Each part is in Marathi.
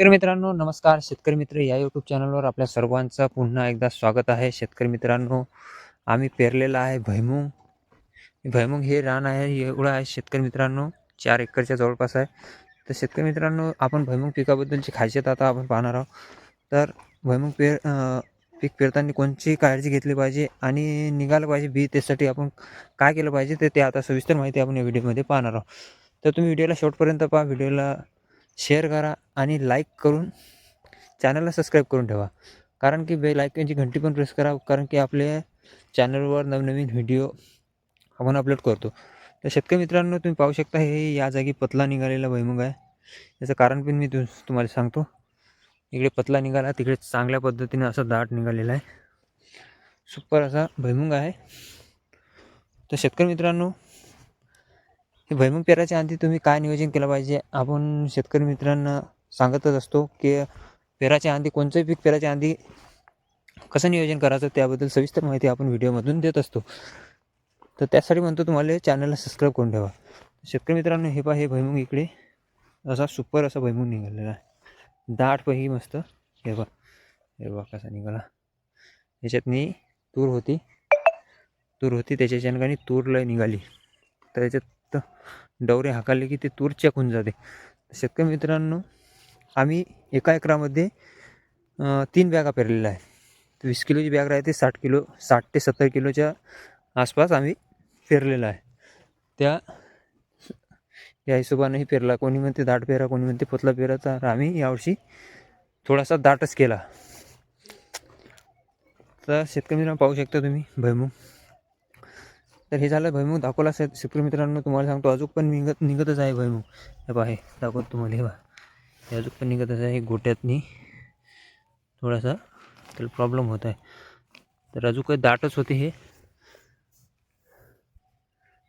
तर मित्रांनो नमस्कार. शेतकरी मित्र या यूट्यूब चॅनलवर आपल्या सर्वांचं पुन्हा एकदा स्वागत आहे. शेतकरी मित्रांनो आम्ही पेरलेलं आहे भैमुंग. भैमुंग हे रान आहे एवढं आहे शेतकरी मित्रांनो चार एकरच्या जवळपास आहे. तर शेतकरी मित्रांनो आपण भैमुंग पिकाबद्दलची खासियत आता आपण पाहणार आहोत. तर भैमुंग पेर पीक पेरताना कोणची काळजी घेतली पाहिजे आणि निघालं पाहिजे बी त्यासाठी आपण काय केलं पाहिजे ते ते आता सविस्तर माहिती आपण या व्हिडिओमध्ये पाहणार आहोत. तर तुम्ही व्हिडिओला शेवटपर्यंत पहा. व्हिडिओला शेअर करा आणि लाईक करून चॅनलला सबस्क्राईब करून ठेवा. कारण की बेल आयकनची घंटी पण प्रेस करा कारण की आपल्या चॅनलवर नवनवीन व्हिडिओ आपण अपलोड करतो. तर शेतकरी मित्रांनो तुम्ही पाहू शकता हे या जागी पतला निघालेला भैमुग आहे. याचं कारण पण मी तु तुम्हाला सांगतो. इकडे पतला निघाला तिकडे चांगल्या पद्धतीने असा दाट निघालेला आहे. सुपर असा भैमुग आहे. तर शेतकरी मित्रांनो हे भैमंग पेराच्या आधी तुम्ही काय नियोजन केलं पाहिजे? आपण शेतकरी मित्रांना सांगतच असतो की पेराच्या आधी कोणतंही पीक पेराच्या आधी कसं नियोजन करायचं त्याबद्दल सविस्तर माहिती आपण व्हिडिओमधून देत असतो. तर त्यासाठी म्हणतो तुम्हाला चॅनलला सबस्क्राईब करून ठेवा. शेतकरी मित्रांनो हे पा हे भैमुंग इकडे असा सुपर असा भैमुंग निघालेला आहे. दाट पही मस्त. हे बा हे बा कसा निघाला. याच्यातनी तूर होती. तूर होती त्याच्या आणि तूर लय निघाली. तर याच्यात डवरे हाकाले की ते तूर चेक होऊन जाते. शेतकरी मित्रांनो आम्ही एका एकरामध्ये तीन बॅगा पेरलेल्या आहे वीस किलोची बॅग राहते साठ किलो साठ ते सत्तर किलोच्या आसपास आम्ही पेरलेलं आहे. त्या या हिशोबानेही पेरला. कोणी म्हणते दाट पेरा कोणी म्हणते पतला पेरा तर आम्ही यावर्षी थोडासा दाटच केला. तर शेतकरी मित्रांनो पाहू शकता तुम्ही भैमुग तर हे झालं भैमुग दाखवला असेल शेतकरी मित्रांनो तुम्हाला सांगतो अजून पण निघत निघतच आहे भैमुग हे पहा हे दाखवतो तुम्हाला हे पहा. हे अजून पण निघतच आहे गोट्यातनी. थोडासा त्याला प्रॉब्लेम होत आहे. तर अजून काही दाटच होते हे.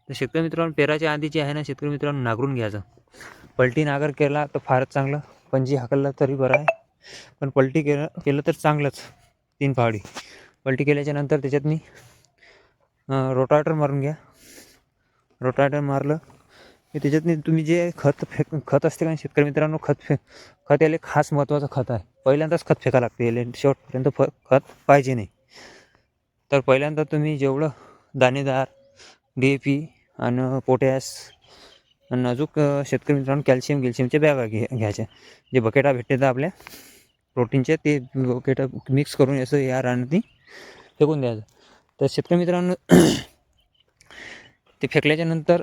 तर शेतकरी मित्रांनो पेराच्या आधी जे आहे ना शेतकरी मित्रांनो नागरून घ्यायचं. पलटी नागर केला तर फारच चांगलं पंजी हाकलला तरी बरं आहे. पण पलटी केलं केलं तर चांगलंच तीन पहाडी पलटी केल्याच्यानंतर त्याच्यातनी त्याच्यात मी रोटाटर मारून घ्या. रोटाटर मारलं की त्याच्यातनी तुम्ही जे खत फेक खत असते का शेतकरी मित्रांनो खत फे खत याले खास महत्त्वाचं खत आहे. पहिल्यांदाच खत फेका लागते याले. शेवटपर्यंत फ खत पाहिजे नाही. तर पहिल्यांदा तुम्ही जेवढं दाणेदार डी ए पी आणि पोटॅश आणि अजून शेतकरी मित्रांनो कॅल्शियम गॅल्शियमच्या बॅगा घे घ्यायच्या. जे बकेटा भेटते आपल्या प्रोटीनचे ते बकेटा मिक्स करून असं या रानातनी फेकून द्यायचं. तर शेतकरी मित्रांनो ते फेकल्याच्यानंतर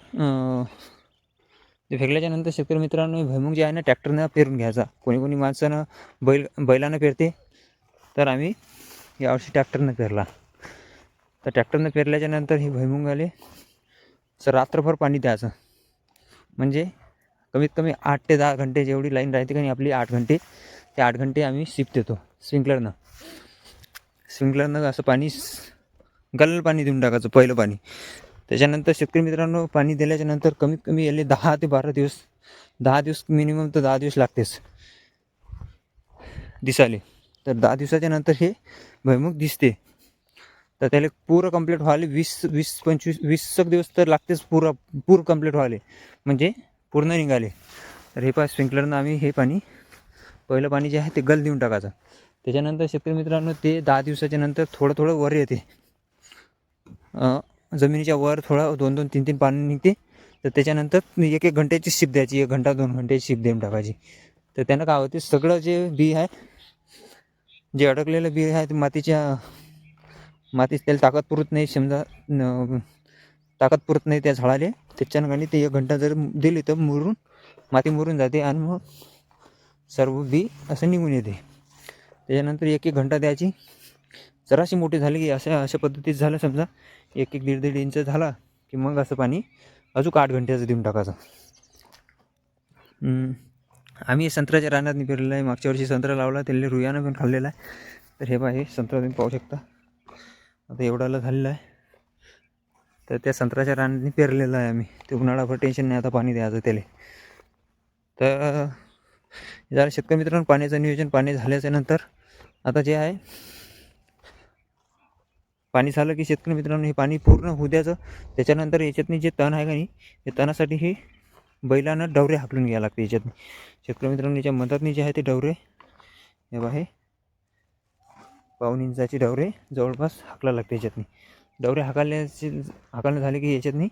ते फेकल्याच्यानंतर शेतकरी मित्रांनो भुईमुग जे आहे ना ट्रॅक्टरनं पेरून घ्यायचा. कोणी कोणी माणसानं बैल बैलानं पेरते तर आम्ही यावर्षी ट्रॅक्टरनं पेरला. तर ट्रॅक्टरनं पेरल्याच्यानंतर हे ही भुईमुग आले तर रात्रभर पाणी द्यायचं. म्हणजे कमीत कमी आठ ते दहा घंटे जेवढी लाईन राहते का नाही आपली आठ घंटे ते आठ घंटे आम्ही शिप देतो. स्प्रिंकलरनं स्प्रिंकलरनं असं पाणी गल्ल पाणी देऊन टाकायचं पहिलं पाणी. त्याच्यानंतर शेतकरी मित्रांनो पाणी दिल्याच्या नंतर कमीत कमी याले दहा ते बारा दिवस दहा दिवस मिनिमम तर दहा दिवस लागतेच. दिसाले तर दहा दिवसाच्या नंतर हे भैमुख दिसते. तर त्याला पूर्ण कंप्लीट व्हायला वीस वीस पंचवीस वीस एक दिवस तर लागतेच पूर्ण पूर कंप्लीट व्हायला. म्हणजे पूर्ण निघाले. तर हे पा स्प्रिंकलरनं आम्ही हे पाणी पहिलं पाणी जे आहे ते गल देऊन टाकायचं. त्याच्यानंतर शेतकरी मित्रांनो ते दहा दिवसाच्या नंतर थोडं थोडं वर येते. जमिनीच्या वर थोडं दोन दोन तीन तीन पाणी निघते. तर त्याच्यानंतर एक एक घंट्याची शिप द्यायची. एक घंटा दोन घंट्याची शिप देऊन टाकायची. तर त्यानं काय होते सगळं जे बी आहे जे अडकलेलं बी आहे ते मातीच्या मातीत त्याला ताकद पुरत नाही. समजा ताकद पुरत नाही त्या झाडाले. त्याच्यानं ते एक घंटा जर दिली तर मुरून माती मुरून जाते आणि मग सर्व बी असं निघून येते. त्याच्यानंतर एक एक घंटा द्यायची. जराशी मोठी झाली की अशा अशा पद्धतीत झालं समजा. एक एक दीड दीड इंच झाला की मग असं पाणी अजून आठ घंट्याचं देऊन टाकायचं. आम्ही संत्र्याच्या रानात पेरलेलं आहे. मागच्या वर्षी संत्रा लावला त्याला रुयानं पण खाल्लेला आहे. तर हे पहा हे संत्रा तुम्ही पाहू शकता. आता एवढाला झालेलं आहे. तर त्या संत्र्याच्या रानात पेरलेलं आहे आम्ही. ते उन्हाळाभर टेन्शन नाही आता पाणी द्यायचं त्याला. तर जरा शेतकरी मित्रांनो पाण्याचं नियोजन पाणी झाल्याच्यानंतर आता जे आहे पाणी झालं की शेतकरी मित्रांनो हे पाणी पूर्ण होऊ द्यायचं. त्याच्यानंतर याच्यातनी जे तण आहे का नाही हे तणासाठी हे बैलानं डवरे हाकलून घ्यायला लागते याच्यात शेतकरी मित्रांनो याच्या मधातनी जे आहे ते डवरे हे बघा हे. पाऊन इंचाचे डवरे जवळपास हाकला लागते याच्यातनी. डवरे हाकाल्याचे हाकालणं झाले की याच्यातनी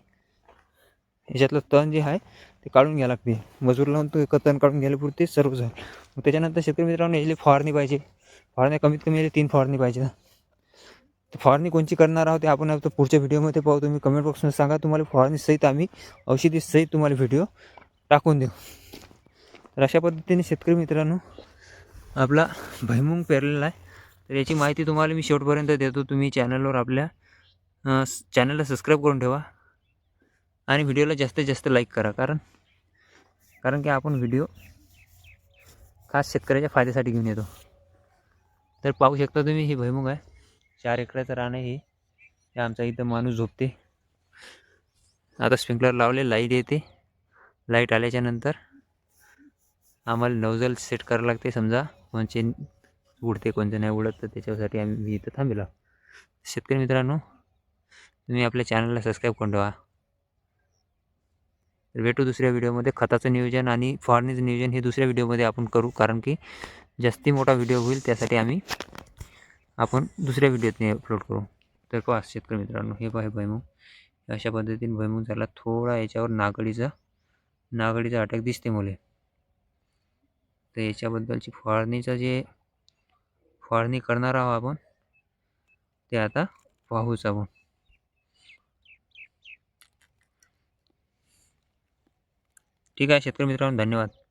याच्यातलं तण जे आहे ते काढून घ्यायला लागते. मजूर लावून तो एक तण काढून घ्यायला पुरते सर्व झालं मग त्याच्यानंतर शेतकरी मित्रांनो याची फवारणी पाहिजे. फवारणी कमीत कमी याची तीन फवारणी पाहिजे फवारणी कोणची करणार आहोत ते आपण आता पुढच्या व्हिडिओमध्ये पाहू. तुम्ही कमेंट बॉक्समध्ये सांगा. तुम्हाला फवारणी सहित आम्ही औषधी सहित तुम्हाला व्हिडिओ टाकून देऊ. तर अशा पद्धतीने शेतकरी मित्रांनो आपला भैमुंग पेरलेला आहे. तर याची माहिती तुम्हाला मी शेवटपर्यंत देतो. तुम्ही चॅनलवर आपल्या चॅनलला सबस्क्राईब करून ठेवा. आणि व्हिडिओला जास्तीत जास्त लाईक करा. कारण कारण की आपण व्हिडिओ खास शेतकऱ्याच्या फायद्यासाठी घेऊन येतो. तर पाहू शकता तुम्ही ही भैमुग आहे. चार एकराचं रान आहे हे. हे आमचा इथं माणूस झोपते. आता स्प्रिंकलर लावले लाइट येते. लाइट आल्याच्यानंतर आम्हाला नवजल सेट करावं लागते. समजा कोणचे उडते कोणते नाही उडत तर त्याच्यासाठी आम्ही इथं थांबेलो. शेतकरी मित्रांनो तुम्ही आपल्या चॅनलला सबस्क्राईब करून ठेवा. तर भेटू दुसऱ्या व्हिडिओमध्ये खताचं नियोजन आणि फवारणीचं नियोजन हे दुसऱ्या व्हिडिओमध्ये आपण करू. कारण की जास्ती मोठा व्हिडिओ होईल त्यासाठी आम्ही आपण दुसऱ्या व्हिडिओत अपलोड करू. तर पहा शेतकरी मित्रांनो हे पहा हे अशा पद्धतीने भैमुग झाला थोडा याच्यावर नागडीचा नागडीचा अटॅक दिसते मुले. तर याच्याबद्दलची फवारणीचं जे फवारणी करणार आहोत आपण ते आता पाहूच आपण. ठीक आहे शेतकरी मित्रांनो धन्यवाद.